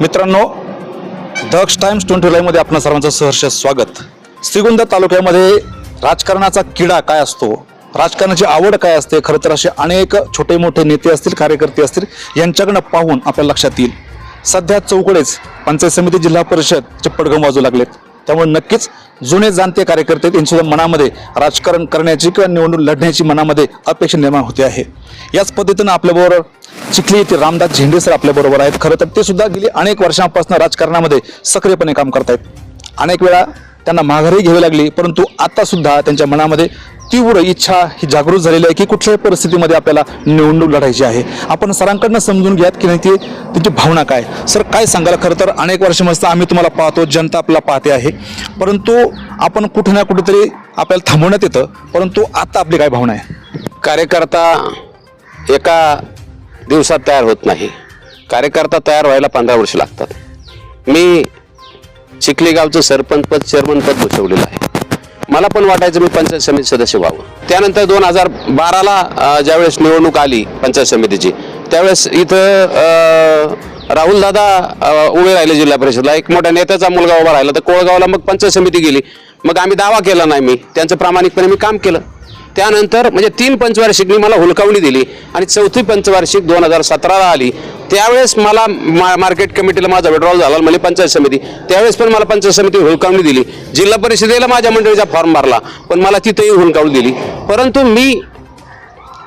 मित्रांनो दक्ष times twenty लाईव्हमध्ये आपणा सर्वांचं सहर्ष स्वागत. श्रीगोंदा तालुक्यामध्ये राजकारणाचा किडा काय असतो? राजकारणाची आवड काय असते? खरं तर असे अनेक छोटे मोठे नेते असतील कार्यकर्ते असतील यांच्याकडनं पाहून आपल्या लक्षात येईल. सध्या चौकडेच पंचायत समिती जिल्हा परिषदचे पडगम वाजू लागलेत. त्यामुळे नक्कीच जुने जाणते कार्यकर्ते त्यांच्या मनामध्ये राजकारण करण्याची किंवा निवडणूक लढण्याची मनामध्ये अपेक्षा निर्माण होते आहे. याच पद्धतीनं आपल्याबरोबर चिखली येथे रामदास झेंडे सर आपल्याबरोबर आहेत. खरं तर ते सुद्धा गेली अनेक वर्षांपासून राजकारणामध्ये सक्रियपणे काम करतायत. अनेक वेळा त्यांना माघारी घ्यावी लागली परंतु आता सुद्धा त्यांच्या मनामध्ये तीव्र इच्छा ही जागृत झालेली आहे की कुठल्याही परिस्थितीमध्ये आपल्याला निवडणूक लढायची आहे. आपण सरांकडनं समजून घ्यात की नाही ती त्यांची भावना काय सर काय सांगाल? खरं तर अनेक वर्षांपासून आम्ही तुम्हाला पाहतो जनता आपल्याला पाहते आहे. परंतु आपण कुठे ना कुठेतरी आपल्याला थांबवण्यात येतं. परंतु आता आपली काय भावना आहे? कार्यकर्ता एका दिवसात तयार होत नाही. कार्यकर्ता तयार व्हायला पंधरा वर्ष लागतात. मी चिखली गावचं सरपंच पद चेअरमन पद भूषवलेलं आहे. मला पण वाटायचं मी पंचायत समिती सदस्य व्हावं. त्यानंतर दोन हजार बाराला ज्यावेळेस निवडणूक आली पंचायत समितीची त्यावेळेस इथं राहुल दादा उभे राहिले जिल्हा परिषदला. एक मोठ्या नेत्याचा मुलगा उभा राहिला तर कोळगावला मग पंचायत समिती गेली. मग आम्ही दावा केला नाही मी. त्यांचं प्रामाणिकपणे मी काम केलं. त्यानंतर म्हणजे तीन पंचवार्षिकनी मला हुलकावणी दिली आणि चौथी पंचवार्षिक दोन हजार सतराला आली. त्यावेळेस मला मा मार्केट कमिटीला माझा विड्रॉल झाला म्हणजे पंचायत समिती. त्यावेळेस पण मला पंचायत समिती हुलकावणी दिली. जिल्हा परिषदेला माझ्या मंडळीचा फॉर्म भरला पण मला तिथेही हुलकावणी दिली. परंतु मी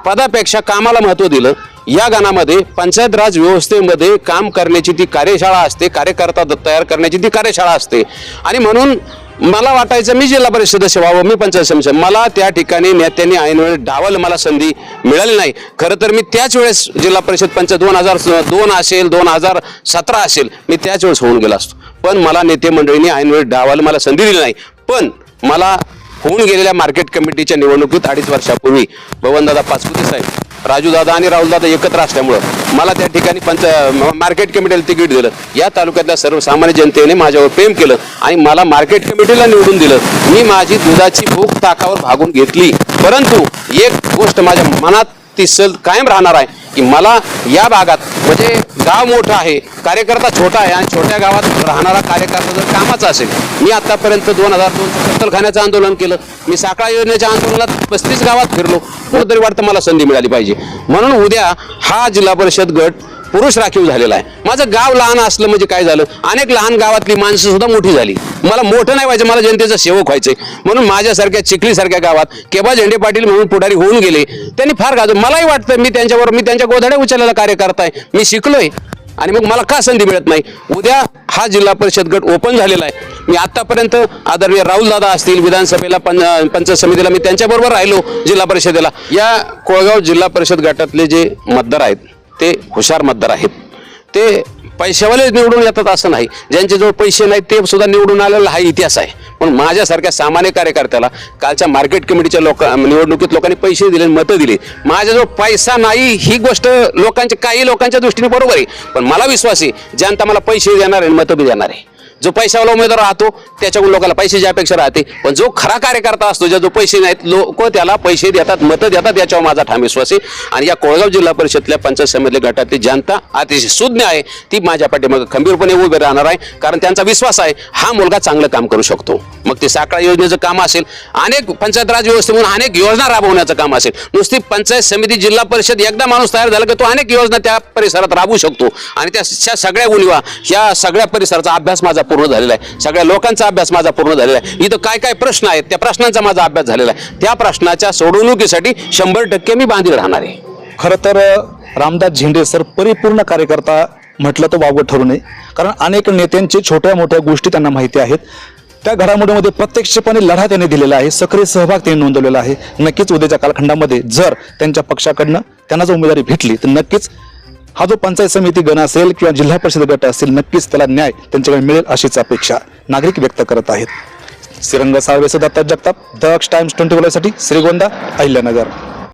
पदापेक्षा कामाला महत्त्व दिलं. या गानामध्ये पंचायत राज व्यवस्थेमध्ये काम करण्याची ती कार्यशाळा असते कार्यकर्ता तयार करण्याची ती कार्यशाळा असते. आणि म्हणून मला वाटायचं मी जिल्हा परिषद व्हावं मी पंचायत समिती मला त्या ठिकाणी नेत्यांनी ऐनवेळ डावल मला संधी मिळाली नाही. खरं तर मी त्याच वेळेस जिल्हा परिषद पंचायत दोन हजार दोन असेल दोन हजार सतरा असेल मी त्याच वेळेस होऊन गेला असतो. पण मला नेते मंडळींनी ऐनवेळ डावाला मला संधी दिली नाही. पण मला होऊन गेलेल्या मार्केट कमिटीच्या निवडणुकीत अडीच वर्षापूर्वी भवनदादा पाचपुते साहेब राजूदादा आणि राहुलदादा एकत्र असल्यामुळं मला त्या ठिकाणी पंच मार्केट कमिटीला तिकीट दिलं. या तालुक्यातल्या सर्वसामान्य जनतेने माझ्यावर प्रेम केलं आणि मला मार्केट कमिटीला निवडून दिलं. मी माझी दुधाची भूक ताकावर भागून घेतली. परंतु एक गोष्ट माझ्या मनात ती सल कायम राहणार आहे. की मला या भागात म्हणजे गाव मोठं आहे कार्यकर्ता छोटा आहे आणि छोट्या गावात राहणारा कार्यकर्ता जर कामाचा असेल मी आतापर्यंत दोन हजार दोन कत्तलखान्याचं आंदोलन केलं. मी साखळा योजनेच्या आंदोलनात पस्तीस गावात फिरलो. कुठंतरी वाटतं मला संधी मिळाली पाहिजे. म्हणून उद्या हा जिल्हा परिषद गट पुरुष राखीव झालेला आहे. माझं गाव लहान असलं म्हणजे काय झालं? अनेक लहान गावातली माणसं सुद्धा मोठी झाली. मला मोठं नाही व्हायचं मला जनतेचं सेवक व्हायचंय म्हणून माझ्यासारख्या चिखलीसारख्या गावात केबा झेंडे पाटील म्हणून पुढारी होऊन गेले. त्यांनी फार गाजव मलाही वाटतं मी त्यांच्यावर मी त्यांच्या गोधड्या उचललेला कार्यकर्ता आहे मी शिकलोय. आणि मग मला का संधी मिळत नाही? उद्या हा जिल्हा परिषद गट ओपन झालेला आहे. मी आतापर्यंत आदरणीय राहुल दादा असतील विधानसभेला पं पंचायत समितीला मी त्यांच्याबरोबर राहिलो जिल्हा परिषदेला. या कोळगाव जिल्हा परिषद गटातले जे मतदार आहेत ते हुशार मतदार आहेत. ते पैशावाले निवडून येतात असं नाही. ज्यांच्याजवळ पैसे नाहीत ते सुद्धा निवडून आलेला हा इतिहास आहे. पण माझ्यासारख्या सामान्य कार्यकर्त्याला कालच्या मार्केट कमिटीच्या लोक निवडणुकीत लोकांनी पैसे दिले मतं दिली. माझ्याजवळ पैसा नाही ही गोष्ट लोकांच्या काही लोकांच्या दृष्टीने बरोबर आहे. पण मला विश्वास आहे जनता मला पैसे देणार आहे मतं बी देणार आहे. जो पैशावाला उमेदवार राहतो त्याच्याकडून लोकांना पैशाची अपेक्षा राहते. पण जो खरा कार्यकर्ता असतो ज्या जो पैसे नाहीत लोक त्याला पैसे देतात मतं देतात याच्यावर माझा ठाम विश्वास आहे. आणि या कोळगाव जिल्हा परिषदल्या पंचायत समितीतल्या गटातली जनता अतिशय सुज्ञ आहे. ती माझ्या पाठीमागे खंबीरपणे उभे राहणार आहे. कारण त्यांचा विश्वास आहे हा मुलगा चांगलं काम करू शकतो. मग ते साखळा योजनेचं काम असेल अनेक पंचायत राज व्यवस्थेमधून अनेक योजना राबवण्याचं काम असेल. नुसती पंचायत समिती जिल्हा परिषद एकदा माणूस तयार झाला की तो अनेक योजना त्या परिसरात राबवू शकतो. आणि त्या सगळ्या उणीवा या सगळ्या परिसराचा अभ्यास माझा पूर्ण झालेला आहे. सगळ्या लोकांचा अभ्यास माझा पूर्ण झालेला आहे. इथं काय काय प्रश्न आहेत त्या प्रश्नांचा माझा अभ्यास झालेला आहे. त्या प्रश्नाच्या सोडवणुकीसाठी शंभर टक्के मी बांधील राहणार आहे. खरं तर रामदास झेंडे सर परिपूर्ण कार्यकर्ता म्हटलं तर वावगं ठरू नये. कारण अनेक नेत्यांचे छोट्या मोठ्या गोष्टी त्यांना माहिती आहेत. त्या घडामोडीमध्ये प्रत्यक्षपणे लढा त्यांनी दिलेला आहे. सक्रिय सहभाग त्यांनी नोंदवलेला आहे. नक्कीच उद्याच्या कालखंडामध्ये जर त्यांच्या पक्षाकडनं त्यांना जर उमेदवारी भेटली तर नक्कीच हा जो पंचायत समिती गण असेल किंवा जिल्हा परिषद गट असेल नक्कीच त्याला न्याय त्यांच्याकडे मिळेल अशीच अपेक्षा नागरिक व्यक्त करत आहेत. श्रीरंग साळवेसह दत्ता जगताप दक्ष टाइम्स ट्वेंटी साठी श्रीगोंदा अहिल्यानगर.